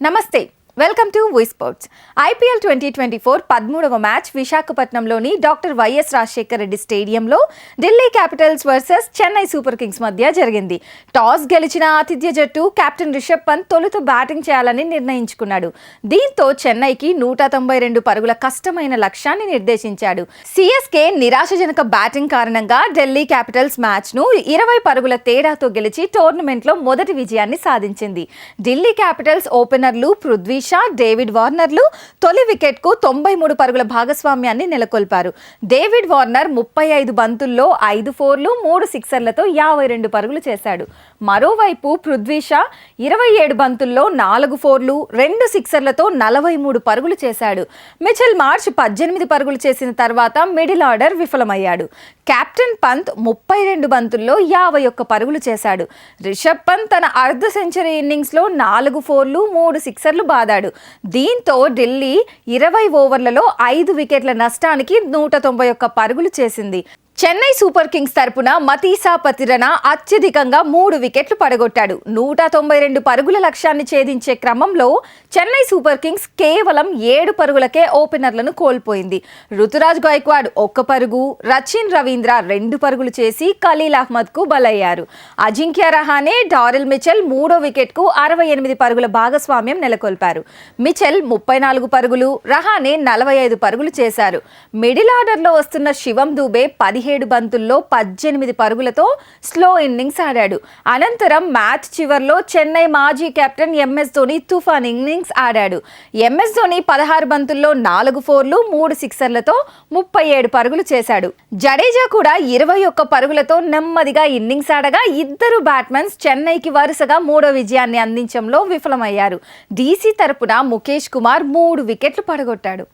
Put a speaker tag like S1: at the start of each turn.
S1: నమస్తే. Welcome to V sports IPL twenty twenty four పదమూడవ match విశాఖపట్నంలోని డాక్టర్ వైఎస్ రాజశేఖర రెడ్డి స్టేడియంలో Delhi capitals versus Chennai super kings మధ్య జరిగింది. టాస్ గెలిచిన ఆతిథ్య జట్టు కెప్టెన్ రిషబ్ పంత్ తొలుత బ్యాటింగ్ చేయాలని నిర్ణయించుకున్నాడు. దీంతో చెన్నైకి నూట తొంభై రెండు పరుగుల కష్టమైన లక్ష్యాన్ని నిర్దేశించాడు. సిఎస్కే నిరాశజనక బ్యాటింగ్ కారణంగా ఢిల్లీ క్యాపిటల్స్ మ్యాచ్ను ఇరవై పరుగుల తేడాతో గెలిచి టోర్నమెంట్లో మొదటి విజయాన్ని సాధించింది. ఢిల్లీ క్యాపిటల్స్ ఓపెనర్లు పృథ్వీ షా డేవిడ్ వార్నర్లు తొలి వికెట్కు తొంభై మూడు పరుగుల భాగస్వామ్యాన్ని నెలకొల్పారు. డేవిడ్ వార్నర్ ముప్పై ఐదు బంతుల్లో ఐదు ఫోర్లు మూడు సిక్సర్లతో యాభై రెండు పరుగులు చేశాడు. మరోవైపు పృథ్వీ షా ఇరవై ఏడు బంతుల్లో నాలుగు ఫోర్లు రెండు సిక్సర్లతో నలభై మూడు పరుగులు చేశాడు. మిచెల్ మార్చ్ పద్దెనిమిది పరుగులు చేసిన తర్వాత మిడిల్ ఆర్డర్ విఫలమయ్యాడు. కెప్టెన్ పంత్ ముప్పై రెండు బంతుల్లో యాభై ఒక్క పరుగులు చేశాడు. రిషబ్ పంత్ తన అర్ధ సెంచరీ ఇన్నింగ్స్లో నాలుగు ఫోర్లు మూడు సిక్సర్లు బాదాడు. దీంతో ఢిల్లీ ఇరవై ఓవర్లలో ఐదు వికెట్ల నష్టానికి నూట తొంభై ఒక్క పరుగులు చేసింది. చెన్నై సూపర్ కింగ్స్ తరపున మతీసా పతిరణ అత్యధికంగా మూడు వికెట్లు పడగొట్టాడు. నూట తొంభై రెండు పరుగుల లక్ష్యాన్ని ఛేదించే క్రమంలో చెన్నై సూపర్ కింగ్స్ కేవలం ఏడు పరుగులకే ఓపెనర్లను కోల్పోయింది. రుతురాజ్ గాయక్వాడ్ ఒక్క పరుగు రచిన్ రవీంద్ర రెండు పరుగులు చేసి ఖలీల్ అహ్మద్కు బలయ్యారు. అజింక్య రహానే డారెల్ మిచెల్ మూడో వికెట్కు అరవై ఎనిమిది పరుగుల భాగస్వామ్యం నెలకొల్పారు. మిచెల్ ముప్పై నాలుగు పరుగులు రహానే నలభై ఐదు పరుగులు చేశారు. మిడిల్ ఆర్డర్లో వస్తున్న శివం దూబే పదిహేను పదిహేడు బంతుల్లో పద్దెనిమిది పరుగులతో స్లో ఇన్నింగ్స్ ఆడాడు. అనంతరం మ్యాచ్ చివర్లో చెన్నై మాజీ కెప్టెన్ ఎంఎస్ ధోని తుఫాన్ ఇన్నింగ్స్ ఆడాడు. ఎంఎస్ ధోని పదహారు బంతుల్లో నాలుగు ఫోర్లు మూడు సిక్సర్లతో ముప్పై ఏడు పరుగులు చేశాడు. జడేజా కూడా ఇరవై ఒక్క పరుగులతో నెమ్మదిగా ఇన్నింగ్స్ ఆడగా ఇద్దరు బ్యాట్మెన్స్ చెన్నైకి వరుసగా మూడో విజయాన్ని అందించడంలో విఫలమయ్యారు. డీసీ తరపున ముఖేష్ కుమార్ మూడు వికెట్లు పడగొట్టాడు.